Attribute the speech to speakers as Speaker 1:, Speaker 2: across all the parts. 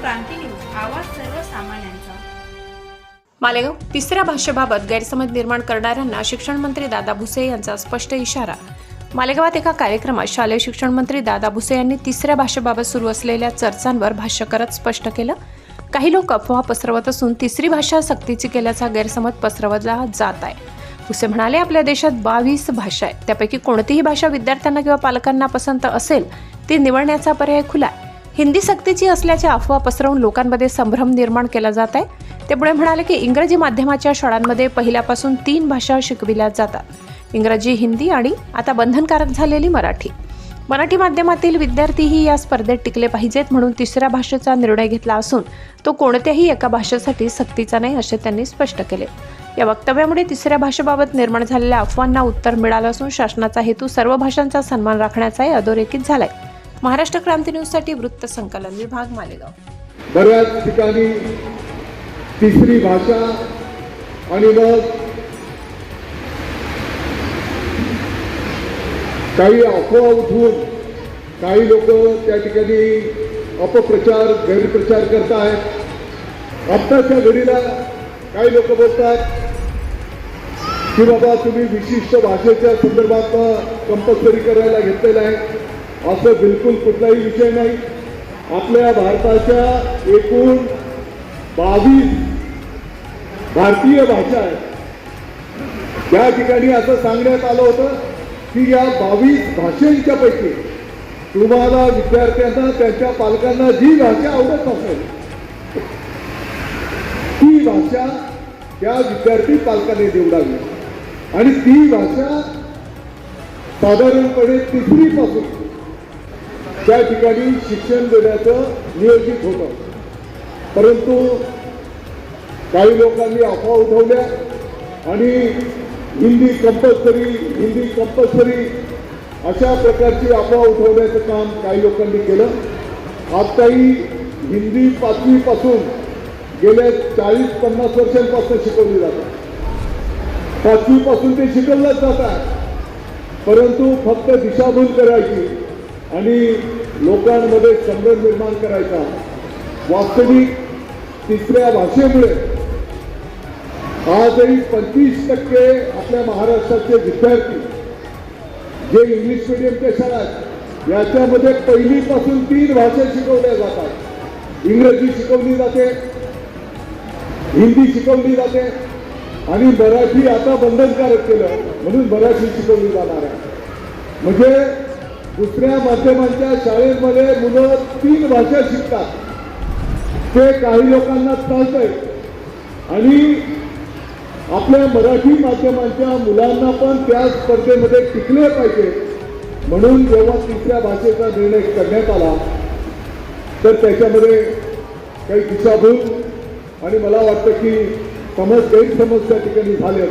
Speaker 1: क्रांती news आवाज सर्वसामान्यांचा.
Speaker 2: मालेगाव तिसऱ्या भाषेबाबत गैरसमज निर्माण करणाऱ्यांना शिक्षण मंत्री दादा भुसे यांचा स्पष्ट इशारा. मालेगावात एका कार्यक्रमात शालेय शिक्षण मंत्री दादा भुसे यांनी तिसऱ्या भाषेबाबत सुरू असलेल्या चर्चांवर भाष्य करत स्पष्ट केलं. काही लोक अफवा पसरवत असून तिसरी भाषा सक्तीची केल्याचा गैरसमज पसरवला जात आहे. भुसे म्हणाले आपल्या देशात बावीस भाषा आहेत. त्यापैकी कोणतीही भाषा विद्यार्थ्यांना किंवा पालकांना पसंत असेल ती निवडण्याचा पर्याय खुला आहे. हिंदी सक्तीची असल्याच्या अफवा पसरवून लोकांमध्ये संभ्रम निर्माण केला जात आहे. ते पुढे म्हणाले की इंग्रजी माध्यमाच्या शाळांमध्ये पहिल्यापासून तीन भाषा शिकविल्या जातात. इंग्रजी हिंदी आणि आता बंधनकारक झालेली मराठी. मराठी माध्यमातील विद्यार्थीही या स्पर्धेत टिकले पाहिजेत म्हणून तिसऱ्या भाषेचा निर्णय घेतला असून तो कोणत्याही एका भाषेसाठी सक्तीचा नाही असे त्यांनी स्पष्ट केले. या वक्तव्यामुळे तिसऱ्या भाषेबाबत निर्माण झालेल्या अफवांना उत्तर मिळालं असून शासनाचा हेतू सर्व भाषांचा सन्मान राखण्याचाही अधोरेखित झालाय. महाराष्ट्र क्रांती न्यूजसाठी वृत्त संकलन विभाग मालेगाव.
Speaker 3: बऱ्याच ठिकाणी तिसरी भाषा आणि मग काही अफवा उठवून काही लोक त्या ठिकाणी अपप्रचार गैरप्रचार करत आहेत आत्ताच्या घडीला काही लोक बोलतात की बाबा तुम्ही विशिष्ट भाषेच्या संदर्भात कंपल्सरी करायला घेतलेलं आहे. असं बिलकुल कुठलाही विषय नाही. आपल्या भारताच्या एकूण बावीस भारतीय भाषा आहेत. त्या ठिकाणी असं सांगण्यात आलं होतं की या बावीस भाषांच्या पैकी तुम्हाला विद्यार्थ्यांना त्यांच्या पालकांना जी भाषा आवडत असेल ती भाषा त्या विद्यार्थी पालकांनी निवडावी. आणि ती भाषा साधारणपणे तिसरीपासून त्या ठिकाणी शिक्षण देण्याचं नियोजित होतं परंतु काही लोकांनी अफवा उठवल्या आणि हिंदी कंपल्सरी हिंदी कंपल्सरी अशा प्रकारची अफवा उठवण्याचं काम काही लोकांनी केलं. आत्ताही हिंदी पाचवीपासून गेल्या चाळीस पन्नास वर्षांपासून शिकवली जातात पाचवीपासून ते शिकवलंच जातात परंतु फक्त दिशाभूल करायची आणि लोकांमध्ये संभ्रम निर्माण करायचा. वास्तविक तिसऱ्या भाषेमुळे. आजही पंचवीस टक्के आपल्या महाराष्ट्राचे विद्यार्थी जे इंग्लिश मिडियमच्या शाळा आहेत याच्यामध्ये पहिलीपासून तीन भाषा शिकवल्या जातात. इंग्रजी शिकवली जाते हिंदी शिकवली जाते आणि मराठी आता बंधनकारक केलं म्हणून मराठी शिकवली जाणार आहे. म्हणजे दुसऱ्या माध्यमांच्या शाळेमध्ये मुलं तीन भाषा शिकतात. ते काही लोकांना चालतंय. आणि आपल्या मराठी माध्यमांच्या मुलांना पण त्या स्पर्धेमध्ये टिकले पाहिजे. म्हणून जेव्हा तिसऱ्या भाषेचा निर्णय करण्यात आला तर त्याच्यामध्ये काही दिशाभूल आणि मला वाटतं की समज गैरसमज त्या ठिकाणी झाले.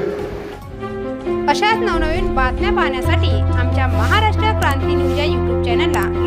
Speaker 1: अशाच नवनवीन बातम्या पाहण्यासाठी आमच्या महा